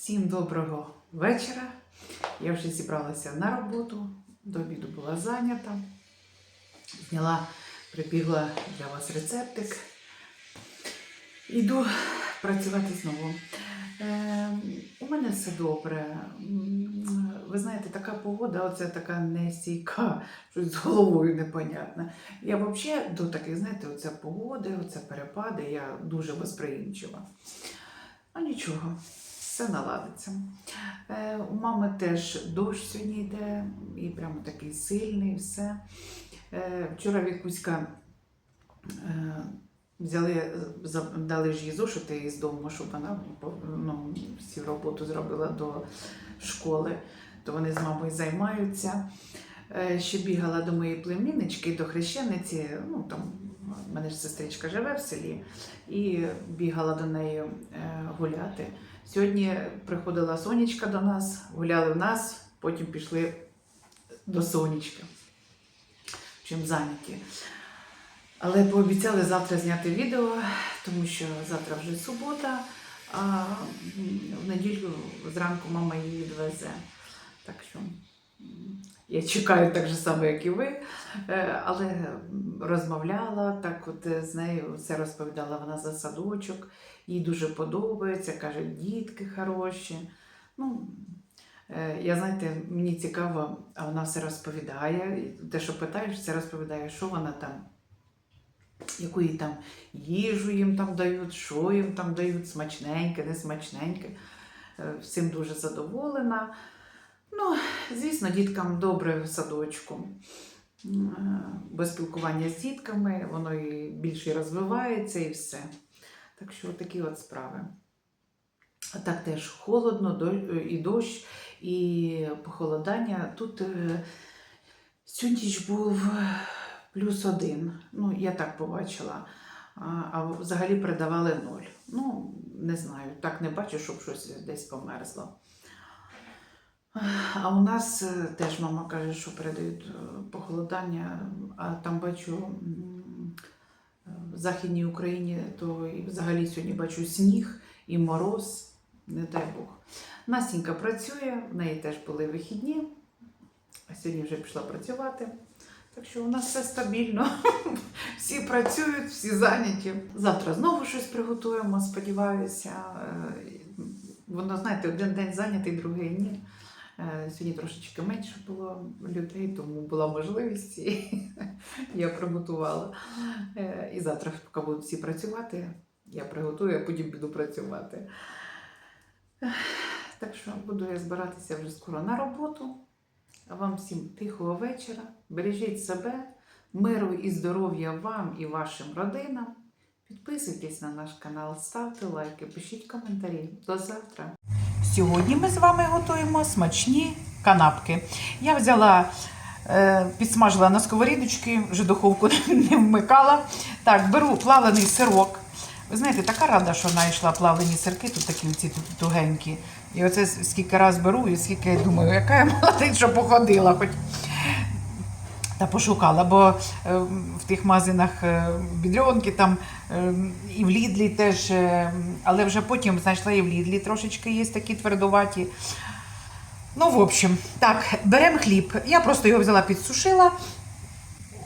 Всім доброго вечора. Я вже зібралася на роботу. До обіду була зайнята. Зняла, прибігла для вас рецептик. Іду працювати знову. Е, у мене все добре. Ви знаєте, така погода, оце така нестійка, щось з головою непонятне. Я взагалі до таких, знаєте, оця погоди, оце перепади, я дуже восприємчива. А нічого, все наладиться. Е, у мами теж дощ сьогодні йде, і прямо такий сильний, все. Е, вчора Вікуська е, взяли, дали ж їй зошити із дому, щоб вона ну, всю роботу зробила до школи, то вони з мамою займаються. Ще бігала до моєї племіннички, до хрещениці, ну там в мене ж сестричка живе в селі, і бігала до неї гуляти. Сьогодні приходила сонечка до нас, гуляли в нас, потім пішли до сонечка. Чим зайняті. Але пообіцяли завтра зняти відео, тому що завтра вже субота, а в неділю зранку мама її відвезе. Так що я чекаю так же само, як і ви. Е, Але розмовляла, так от е, з нею все розповідала вона за садочок. Їй дуже подобається, каже, дітки хороші. Ну, е, я знаєте, мені цікаво, а вона все розповідає. І Те, що питаєш, все розповідає, що вона там, яку їй там їжу їм там дають, що їм там дають, смачненьке, не смачненьке. Е, Всім дуже задоволена. Ну, звісно, діткам добре в садочку. Е, Без спілкування з дітками, воно і більше розвивається і все. Так що такі от справи. А так теж холодно, і дощ, і похолодання. Тут е, сьогодні ж був плюс один. Ну, я так побачила. А, а взагалі передавали ноль. Ну, не знаю, так не бачу, щоб щось десь померзло. А у нас е, теж мама каже, що передають е, похолодання, а там бачу е, в Західній Україні, то і взагалі сьогодні бачу сніг і мороз, не дай Бог. Настінька працює, в неї теж були вихідні, а сьогодні вже пішла працювати. Так що у нас все стабільно. Всі працюють, всі зайняті. Завтра знову щось приготуємо, сподіваюся. Воно, знаєте, один день зайнятий, другий ні. Е, Сьогодні трошечки менше було людей, тому була можливість, і я приготувала. Е, І завтра, поки будуть всі працювати, я приготую, а потім піду працювати. Так що буду я збиратися вже скоро на роботу. Вам всім тихого вечора. Бережіть себе, миру і здоров'я вам і вашим родинам. Підписуйтесь на наш канал, ставте лайки, пишіть коментарі. До завтра. Сьогодні ми з вами готуємо смачні канапки. Я взяла, е, підсмажила на сковорідочки, вже духовку не вмикала. Так, беру плавлений сирок. Ви знаєте, така рада, що знайшла плавлені сирки, тут такі ці тугенькі. І оце скільки раз беру, і скільки я думаю, яка я молодець, що походила хоч. Та пошукала, бо е, в тих магазинах е, бідрьонки там е, і в Лідлі теж, але вже потім знайшла і в Лідлі трошечки є такі твердуваті. Ну, в общем, так, беремо хліб. Я просто його взяла, підсушила,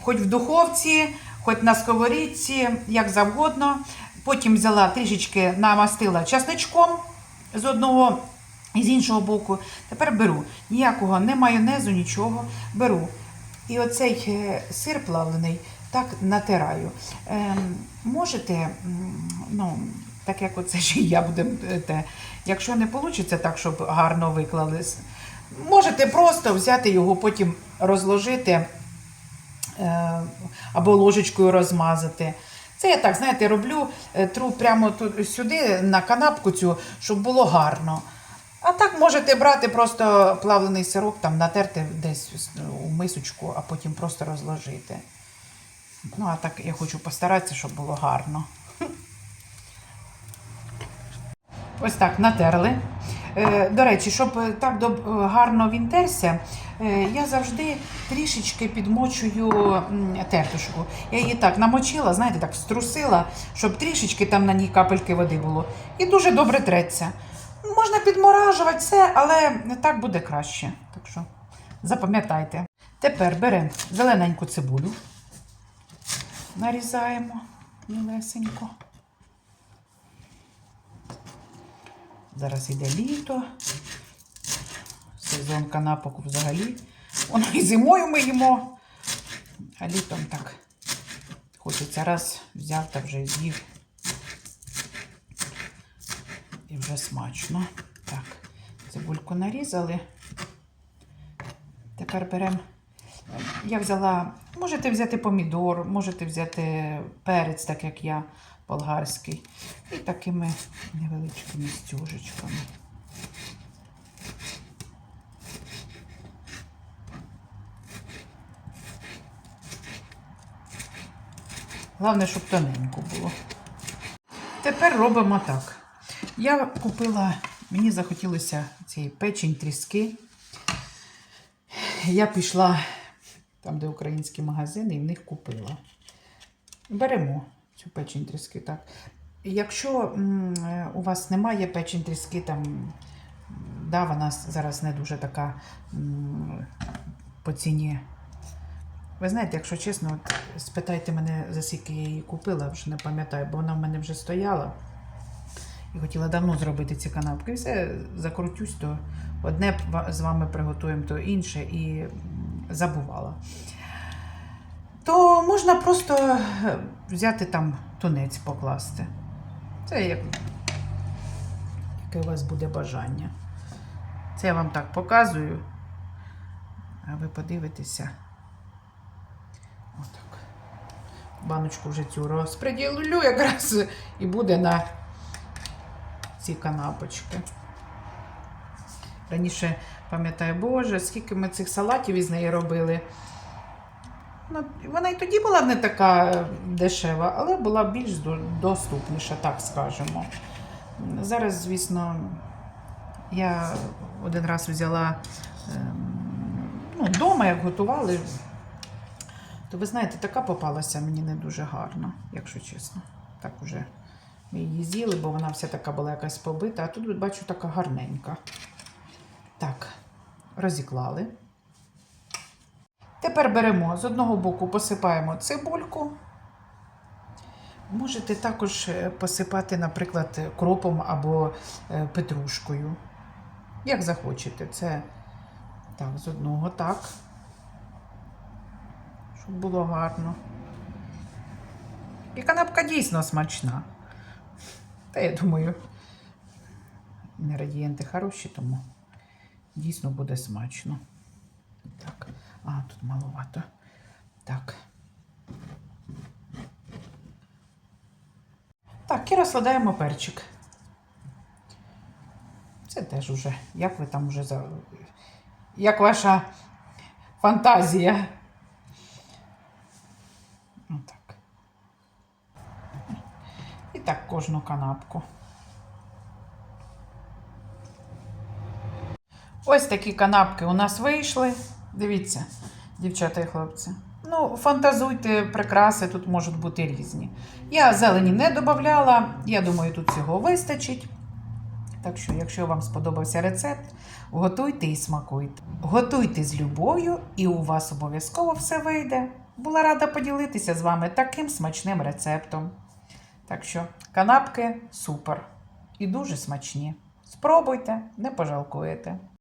хоч в духовці, хоч на сковорідці, як завгодно. Потім взяла трішечки намастила часничком з одного і з іншого боку. Tепер беру ніякого не майонезу, нічого. Беру. І оцей е, сир плавлений так натираю. Ем, можете, ну, так як оце ж і я будемо те. Якщо не вийде так, щоб гарно виклали, можете просто взяти його, потім розложити е, або ложечкою розмазати. Це я так, знаєте, роблю, е, тру прямо тут сюди на канапку цю, щоб було гарно. А так можете брати просто плавлений сироп, там натерти десь у мисочку, а потім просто розложити. Ну, а так я хочу постаратися, щоб було гарно. Ось так натерли. Е, До речі, щоб так гарно він терся, е, я завжди трішечки підмочую тертушку. Я її так намочила, знаєте, так струсила, щоб трішечки там на ній капельки води було. І дуже добре треться. Можна підморажувати все, але не так буде краще. Так що запам'ятайте. Тепер беремо зелененьку цибулю, нарізаємо мілесенько. Зараз йде літо. Сезон канапок взагалі. Воно і зимою ми їмо, а літом так хочеться раз взяв та вже з'їв. І вже смачно. Так, цибульку нарізали. Тепер беремо. Я взяла, можете взяти помідор, можете взяти перець, так як я, болгарський. І такими невеличкими стюжечками. Головне, щоб тоненько було. Тепер робимо так. Я купила, мені захотілося цієї печень, тріски. Я пішла там, де українські магазини, і в них купила. Беремо цю печень тріски. Так. Якщо у вас немає печень тріски, там, да, вона зараз не дуже така по ціні. Ви знаєте, якщо чесно, от спитайте мене, за скільки я її купила, вже не пам'ятаю, бо вона в мене вже стояла. І хотіла давно зробити ці канапки. Все, закрутюсь, то одне з вами приготуємо, то інше, і забувала. То можна просто е, взяти там тунець покласти. Це як, яке у вас буде бажання. Це я вам так показую, а ви подивитеся. Отак. Баночку вже цю розпреділю якраз і буде на ці канапочки. Раніше, пам'ятаю, Боже, скільки ми цих салатів із неї робили. Ну, вона і тоді була не така е, дешева, але була більш до- доступніша, так скажемо. Зараз, звісно, я один раз взяла ем, ну, вдома, як готували, то ви знаєте, така попалася мені не дуже гарно, якщо чесно. Так уже ми її з'їли, бо вона вся така була якась побита, а тут бачу така гарненька. Так, розіклали. Тепер беремо з одного боку, посипаємо цибульку. Можете також е, посипати, наприклад, кропом або е, петрушкою. Як захочете. Це так, з одного так. Щоб було гарно. І канапка дійсно смачна. Та я думаю, інгредієнти хороші, тому дійсно буде смачно. Так. А, тут маловато. Так. Так, і розкладаємо перчик. Це теж уже, як ви там уже за. Як ваша фантазія. Отак. І так кожну канапку. Ось такі канапки у нас вийшли. Дивіться, дівчата і хлопці. Ну, фантазуйте, прикраси тут можуть бути різні. Я зелені не додавала, я думаю, тут цього вистачить. Так що, якщо вам сподобався рецепт, готуйте і смакуйте. Готуйте з любов'ю, і у вас обов'язково все вийде. Була рада поділитися з вами таким смачним рецептом. Так що, канапки супер і дуже смачні. Спробуйте, не пожалкуєте.